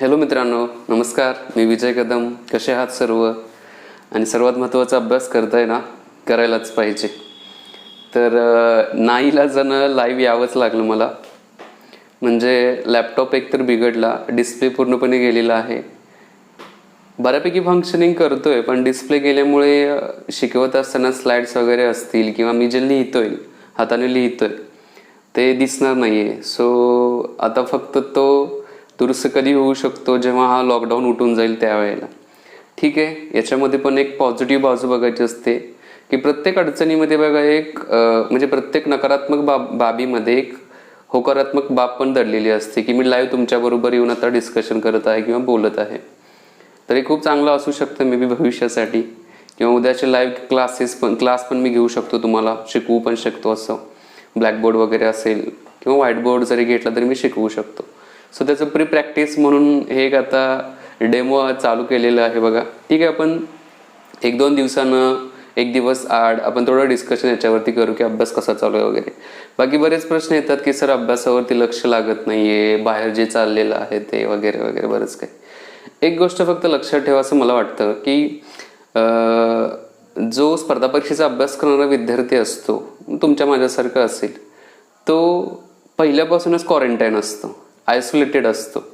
Hello मित्रांनो नमस्कार. मी विजय कदम. कसे आहात सर्व? आणि सर्वात महत्त्वाचा अभ्यास करताय ना करायलाच पाहिजे. तर नाईला जणं लाईव्ह यावंच लागलं मला. म्हणजे लॅपटॉप एकतर बिघडला डिस्प्ले पूर्णपणे गेलेला आहे. बऱ्यापैकी फंक्शनिंग करतोय पण डिस्प्ले गेल्यामुळे शिकवत असताना स्लाइड्स वगैरे असतील किंवा मी जे लिहितोय हाताने लिहितोय ते दिसणार नाही आहे सो आता फक्त तो दुरुस्त कधी होऊ शकतो जेव्हा हा लॉकडाऊन उठून जाईल त्यावेळेला. ठीक आहे याच्यामध्ये पण एक पॉझिटिव्ह बाजू बघायची असते की प्रत्येक अडचणीमध्ये बघा एक म्हणजे प्रत्येक नकारात्मक बाब बाबीमध्ये एक होकारात्मक बाब पण दडलेली असते की मी लाईव्ह तुमच्याबरोबर येऊन आता डिस्कशन करत आहे किंवा बोलत आहे. तर हे खूप चांगलं असू शकतं मे बी भविष्यासाठी किंवा उद्याचे लाईव्ह क्लासेस पण क्लास पण मी घेऊ शकतो तुम्हाला शिकवू पण शकतो असं. ब्लॅकबोर्ड वगैरे असेल किंवा व्हाईट बोर्ड जरी घेतला तरी मी शिकवू शकतो. सो त्याचं प्री प्रॅक्टिस म्हणून हे एक आता डेमो चालू केलेलं आहे बघा. ठीक आहे आपण एक दोन दिवसानं एक दिवस आड आपण थोडं डिस्कशन याच्यावरती करू की अभ्यास कसा चालू आहे वगैरे. बाकी बरेच प्रश्न येतात की सर अभ्यासावरती लक्ष लागत नाही आहे बाहेर जे चाललेलं आहे ते वगैरे वगैरे बरंच काही. एक गोष्ट फक्त लक्षात ठेवा असं मला वाटतं की जो स्पर्धा परीक्षेचा अभ्यास करणारा विद्यार्थी असतो तुमच्या माझ्यासारखा असेल तो पहिल्यापासूनच क्वारंटाईन असतो. आयसोलेटेड असतो.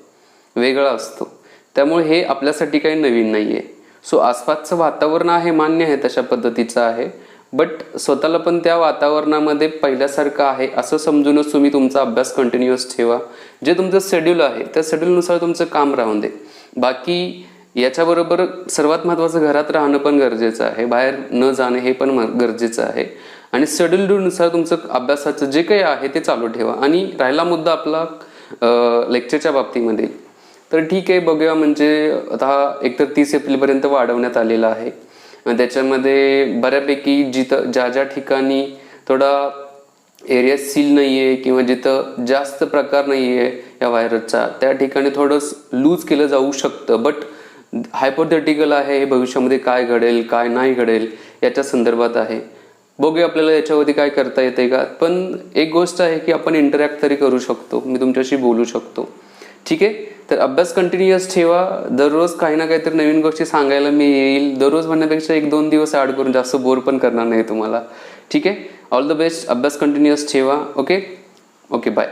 वेगळा असतो. त्यामुळे हे आपल्यासाठी काही नवीन नाही आहे सो आसपासचं वातावरण आहे मान्य आहे तशा पद्धतीचं आहे. बट स्वतःला पण त्या वातावरणामध्ये पहिल्यासारखं आहे असं समजूनच तुम्ही तुमचा अभ्यास कंटिन्युअस ठेवा. जे तुमचं शेड्यूल आहे त्या शेड्यूलनुसार तुमचं काम राहून दे. बाकी याच्याबरोबर सर्वात महत्त्वाचं घरात राहणं पण गरजेचं आहे बाहेर न जाणे हे पण म- गरजेचं आहे. आणि शेड्यूलनुसार तुमचं अभ्यासाचं जे काही आहे ते चालू ठेवा. आणि राहिला मुद्दा आपला लेक्चरच्या बाबतीमध्ये. तर ठीक आहे बघूया. म्हणजे आता एकतर तीस एप्रिलपर्यंत वाढवण्यात आलेला आहे. त्याच्यामध्ये बऱ्यापैकी जिथं ज्या ज्या ठिकाणी थोडा एरिया सील नाही आहे किंवा जिथं जास्त प्रकार नाही आहे या व्हायरसचा त्या ठिकाणी थोडं लूज केलं जाऊ शकतं. बट हायपोथेटिकल आहे हे भविष्यामध्ये काय घडेल काय नाही घडेल याच्या संदर्भात आहे. बघूया आपल्याला याच्यावरती काय करता येते का. पण एक गोष्ट आहे की आपण इंटरॅक्ट तरी करू शकतो. मी तुमच्याशी बोलू शकतो. ठीक आहे? तर अभ्यास कंटिन्युअस ठेवा. दररोज काही ना काहीतरी नवीन गोष्टी सांगायला मी येईल. दररोज म्हणण्यापेक्षा एक दोन दिवस ॲड करून जास्त बोर पण करणार नाही तुम्हाला. ठीक आहे? ऑल द बेस्ट अभ्यास कंटिन्युअस ठेवा. Okay okay bye